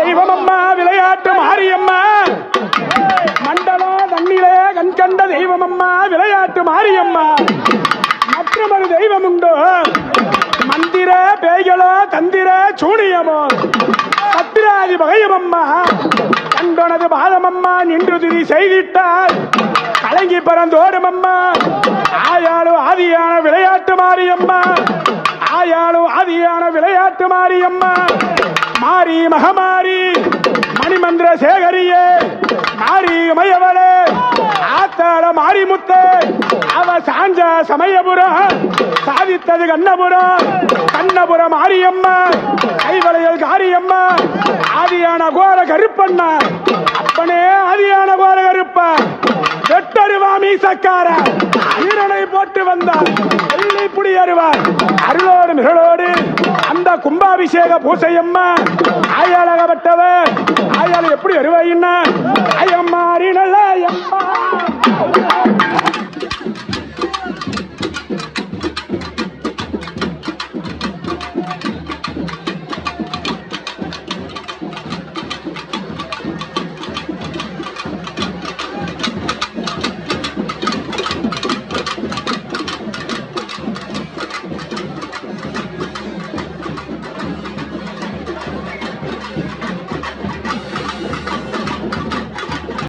தெய்வம் அம்மா விளையாட்டு மாரியம்மா. மண்டலம் தண்ணிலே கண் கண்ட தெய்வம் அம்மா விளையாட்டு மாரியம்மா. மற்றொரு தெய்வம் உண்டோ மந்திர பேய்களோ தந்திர சூனியமோ? பத்திராதி பகையமம்மா கண்டோனது பாதமம்மா நின்று திரி செய்திட்டால் கலங்கி பறந்தோடும் அம்மா ஆயாலும் ஆதியான விளையாட்டு மாரியம்மா. ஆயாலும் ஆதியான விளையாட்டு மாரியம்மா. மாரி மகமா சேகரியே மாரி உமையவளே ஆத்தாள மாரிமுத்து அவ சாஞ்ச சமயபுரம் சாதித்தது கண்ணபுரம் கண்ணபுரம் மாரியம்மா கைவளையல் காரியம்மா ஆதியான கோர கருப்பண்ணா அப்பனே ஆதியான கோர கருப்பா வெட்டருவா மீசக்கார ஈரனை போட்டு வந்தார் எல்லை புடி அருவார் அருளோடு மிகளோடு அந்த கும்பாபிஷேக பூசையம்மா ஆயாளகப்பட்டவர் ஆய fire.